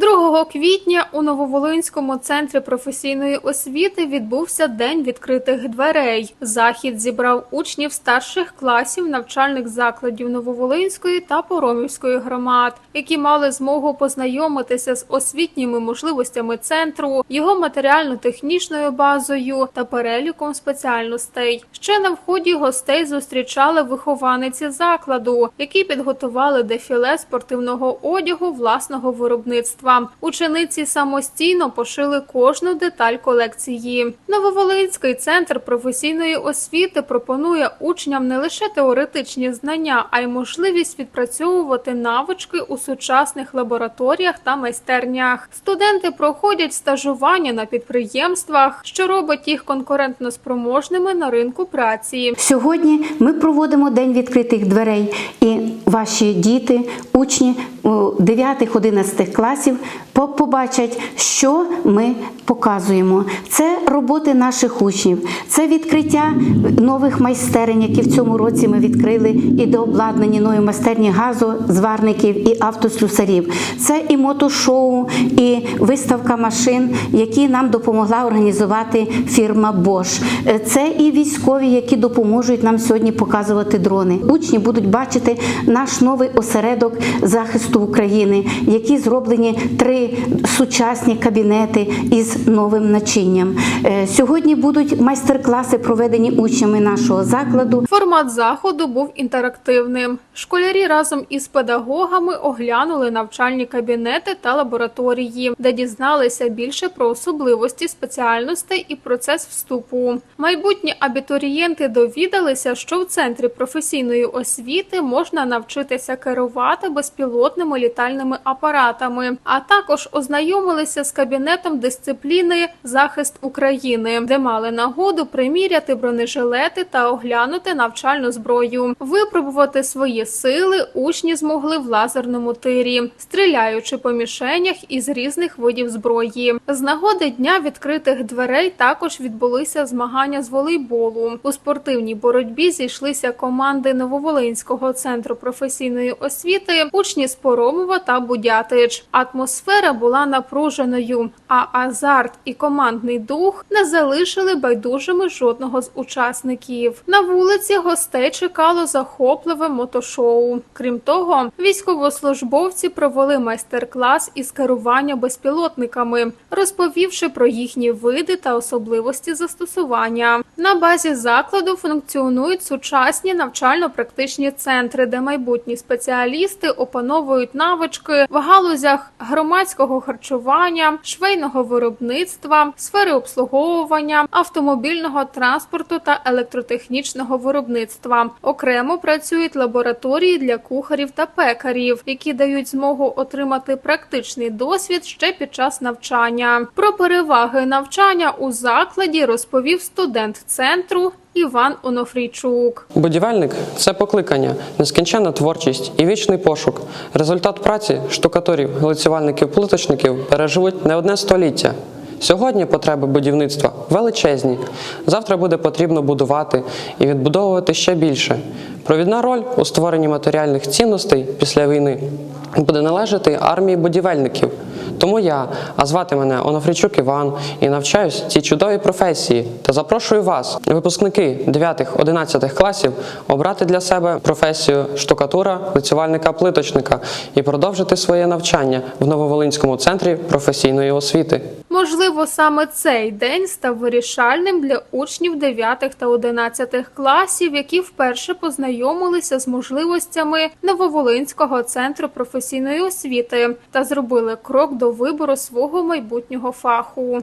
2 квітня у Нововолинському центрі професійної освіти відбувся День відкритих дверей. Захід зібрав учнів старших класів навчальних закладів Нововолинської та Поромівської громад, які мали змогу познайомитися з освітніми можливостями центру, його матеріально-технічною базою та переліком спеціальностей. Ще на вході гостей зустрічали вихованиці закладу, які підготували дефіле спортивного одягу власного виробництва. Учениці самостійно пошили кожну деталь колекції. Нововолинський центр професійної освіти пропонує учням не лише теоретичні знання, а й можливість відпрацьовувати навички у сучасних лабораторіях та майстернях. Студенти проходять стажування на підприємствах, що робить їх конкурентно спроможними на ринку праці. Сьогодні ми проводимо день відкритих дверей, і ваші діти, учні 9-11 класів побачать, що ми показуємо. Це роботи наших учнів, це відкриття нових майстерень, які в цьому році ми відкрили, і дообладнані нові майстерні газозварників і автослюсарів. Це і мотошоу, і виставка машин, які нам допомогла організувати фірма Bosch. Е, Це і військові, які допоможуть нам сьогодні показувати дрони. Учні будуть бачити наш новий осередок захисту України, які зроблені три сучасні кабінети із новим начинням. Е, Сьогодні будуть майстер-класи, проведені учнями нашого закладу. Формат заходу був інтерактивним. Школярі разом із педагогами оглянули навчальні кабінети та лабораторії, де дізналися більше про особливості спеціальностей і процес вступу. Майбутні абітурієнти довідалися, що в центрі професійної освіти можна навчитися керувати безпілотними літальними апаратами, а також ознайомилися з кабінетом дисципліни захист України, де мали нагоду приміряти бронежилети та оглянути навчальну зброю. Випробувати свої сили учні змогли в лазерному тирі, стріляючи по мішенях із різних видів зброї. З нагоди дня відкритих дверей також відбулися змагання з волейболу. У спортивній боротьбі зійшлися команди Нововолинського центру професійної освіти, учні з Поромова та Будятич. Атмосфера була напруженою, а азарт і командний дух не залишили байдужими жодного з учасників. На вулиці гостей чекало захопливе мотошоу. Крім того, військовослужбовці провели майстер-клас із керування безпілотниками, розповівши про їхні види та особливості застосування. На базі закладу функціонують сучасні навчально-практичні центри, де майбутні спеціалісти опановують навички в галузях громадського харчування, швейного виробництва, сфери обслуговування, автомобільного транспорту та електротехнічного виробництва. Окремо працюють лабораторії для кухарів та пекарів, які дають змогу отримати практичний досвід ще під час навчання. Про переваги навчання у закладі розповів студент центру Іван Онофрійчук. Будівельник це покликання, нескінченна творчість і вічний пошук. Результат праці штукаторів, глицювальників, плиточників переживуть не одне століття. Сьогодні потреби будівництва величезні. Завтра буде потрібно будувати і відбудовувати ще більше. Провідна роль у створенні матеріальних цінностей після війни буде належати армії будівельників. Тому я, а звати мене Онофрійчук Іван, і навчаюсь цій чудовій професії та запрошую вас, випускники 9-11 класів, обрати для себе професію штукатура, лицювальника плиточника і продовжити своє навчання в Нововолинському центрі професійної освіти. Можливо, саме цей день став вирішальним для учнів 9 та 11 класів, які вперше познайомилися з можливостями Нововолинського центру професійної освіти та зробили крок до вибору свого майбутнього фаху.